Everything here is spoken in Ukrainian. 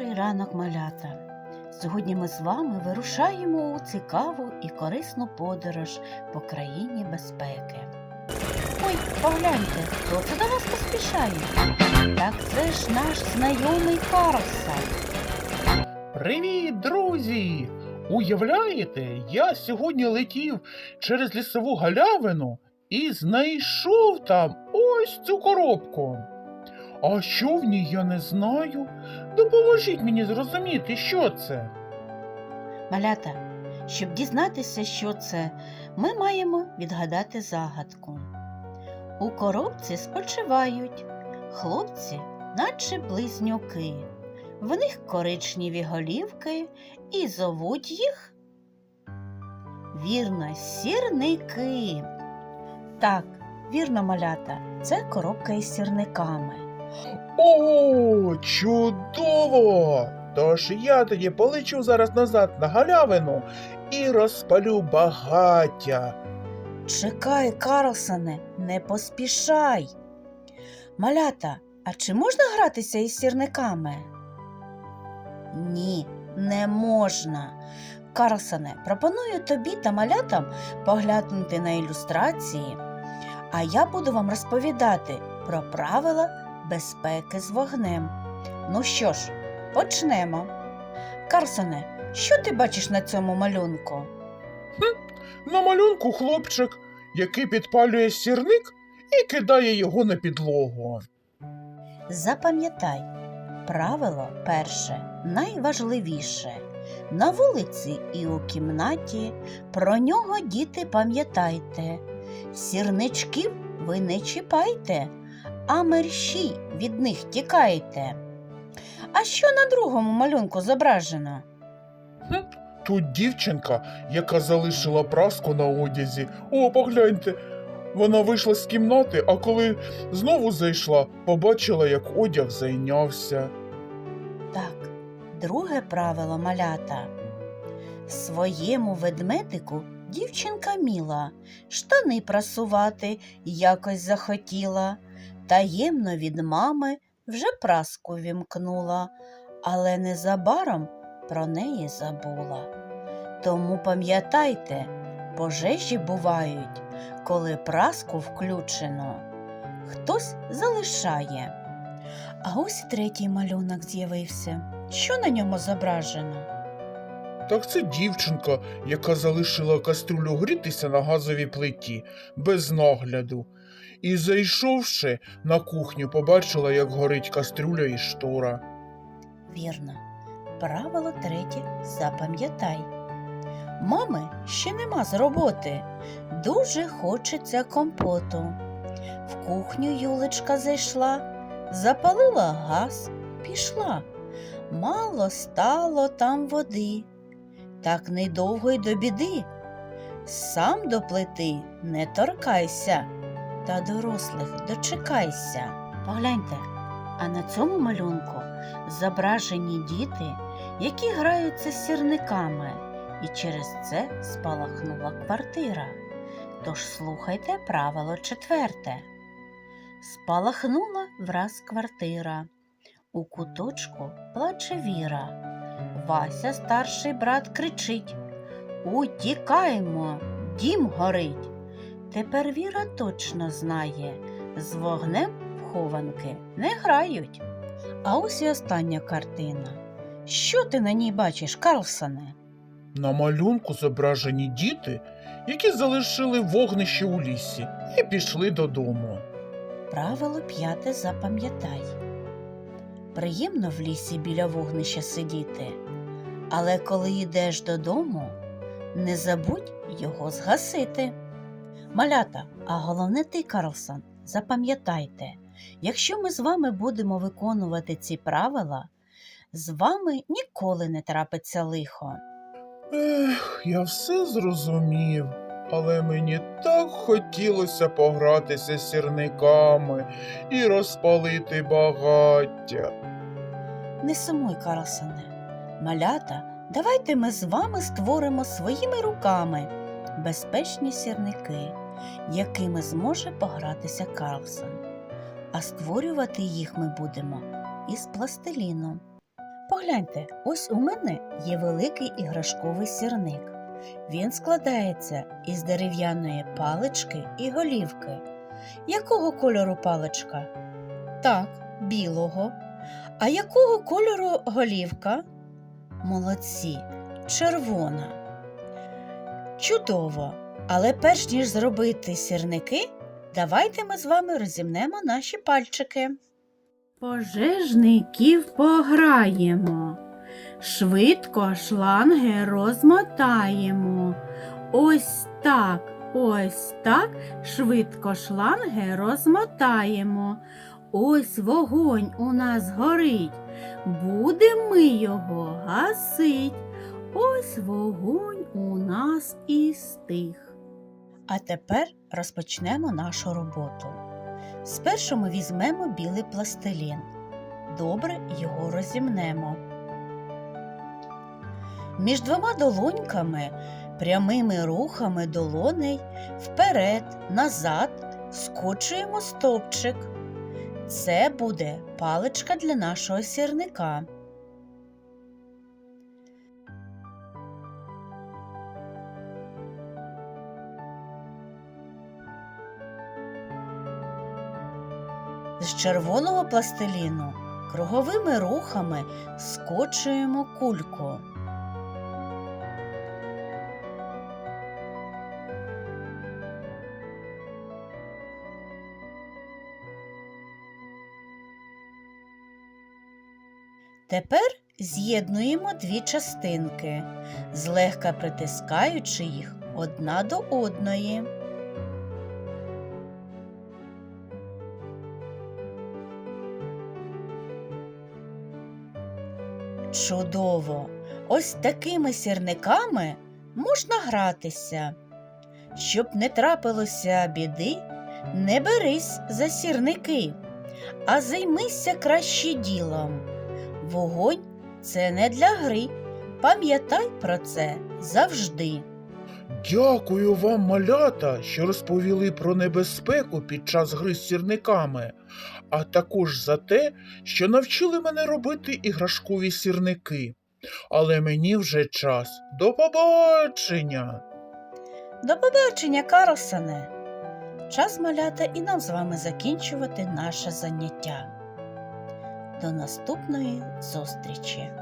Добрий ранок, малята! Сьогодні ми з вами вирушаємо у цікаву і корисну подорож по країні безпеки. Ой, погляньте, хто це до вас поспішає? Так це ж наш знайомий Карлсон. Привіт, друзі! Уявляєте, я сьогодні летів через лісову галявину і знайшов там ось цю коробку. А що в ній я не знаю. Допоможіть мені зрозуміти, що це. Малята, щоб дізнатися, що це, ми маємо відгадати загадку. У коробці спочивають хлопці, наче близнюки. В них коричневі голівки і зовуть їх. Вірно, сірники. Так, вірно, малята, це коробка із сірниками. О, чудово! Тож я тоді полечу зараз назад на галявину і розпалю багаття. Чекай, Карлсоне, не поспішай. Малята, а чи можна гратися із сірниками? Ні, не можна. Карлсоне, пропоную тобі та малятам поглянути на ілюстрації, а я буду вам розповідати про правила безпеки з вогнем. Ну що ж, почнемо. Карлсоне, що ти бачиш на цьому малюнку? На малюнку хлопчик, який підпалює сірник і кидає його на підлогу. Запам'ятай, правило перше, найважливіше. На вулиці і у кімнаті про нього, діти, пам'ятайте. Сірничків ви не чіпайте, а мерщій від них тікайте. А що на другому малюнку зображено? Тут дівчинка, яка залишила праску на одязі. О, погляньте. Вона вийшла з кімнати, а коли знову зайшла, побачила, як одяг зайнявся. Так, друге правило малята. Своєму ведмедику дівчинка міла, штани прасувати якось захотіла, таємно від мами вже праску вімкнула, але незабаром про неї забула. Тому пам'ятайте, пожежі бувають, коли праску включено. Хтось залишає. А ось третій малюнок з'явився. Що на ньому зображено? Так це дівчинка, яка залишила каструлю грітися на газовій плиті, без нагляду. І, зайшовши на кухню, побачила, як горить кастрюля і штора. Вірно. Правило третє запам'ятай. Мами ще нема з роботи. Дуже хочеться компоту. В кухню Юлечка зайшла, запалила газ, пішла. Мало стало там води. Так недовго й до біди. Сам до плити не торкайся, та дорослих дочекайся. Погляньте, а на цьому малюнку зображені діти, які граються з сірниками, і через це спалахнула квартира. Тож слухайте правило четверте. Спалахнула враз квартира. У куточку плаче Віра. Вася, старший брат, кричить Утікаємо, дім горить. Тепер Віра точно знає, з вогнем в хованки не грають. А ось і остання картина. Що ти на ній бачиш, Карлсоне? На малюнку зображені діти, які залишили вогнище у лісі і пішли додому. Правило п'яте запам'ятай. Приємно в лісі біля вогнища сидіти, але коли йдеш додому, не забудь його згасити. Малята, а головне ти, Карлсон, запам'ятайте, якщо ми з вами будемо виконувати ці правила, з вами ніколи не трапиться лихо. Ех, я все зрозумів, але мені так хотілося погратися з сірниками і розпалити багаття. Не сумуй, Карлсоне. Малята, давайте ми з вами створимо своїми руками безпечні сірники, якими зможе погратися Карлсон. А створювати їх ми будемо із пластиліну. Погляньте, ось у мене є великий іграшковий сірник. Він складається із дерев'яної палички і голівки. Якого кольору паличка? Так, білого. А якого кольору голівка? Молодці, червона. Чудово! Але перш ніж зробити сірники, давайте ми з вами розімнемо наші пальчики. Пожежників пограємо, швидко шланги розмотаємо. Ось так, ось так, швидко шланги розмотаємо. Ось вогонь у нас горить, будемо ми його гасить. Ось вогонь у нас і стих. А тепер розпочнемо нашу роботу. Спершу ми візьмемо білий пластилін. Добре його розімнемо. Між двома долоньками, прямими рухами долоней вперед, назад скочуємо стовпчик. Це буде паличка для нашого сірника. З червоного пластиліну круговими рухами скочуємо кульку. Тепер з'єднуємо дві частинки, злегка притискаючи їх одна до одної. Чудово! Ось такими сірниками можна гратися. Щоб не трапилося біди, не берись за сірники, а займися краще ділом. Вогонь це не для гри. Пам'ятай про це завжди. Дякую вам, малята, що розповіли про небезпеку під час гри з сірниками, а також за те, що навчили мене робити іграшкові сірники. Але мені вже час. До побачення! До побачення, Карлсоне! Час малята і нам з вами закінчувати наше заняття. До наступної зустрічі!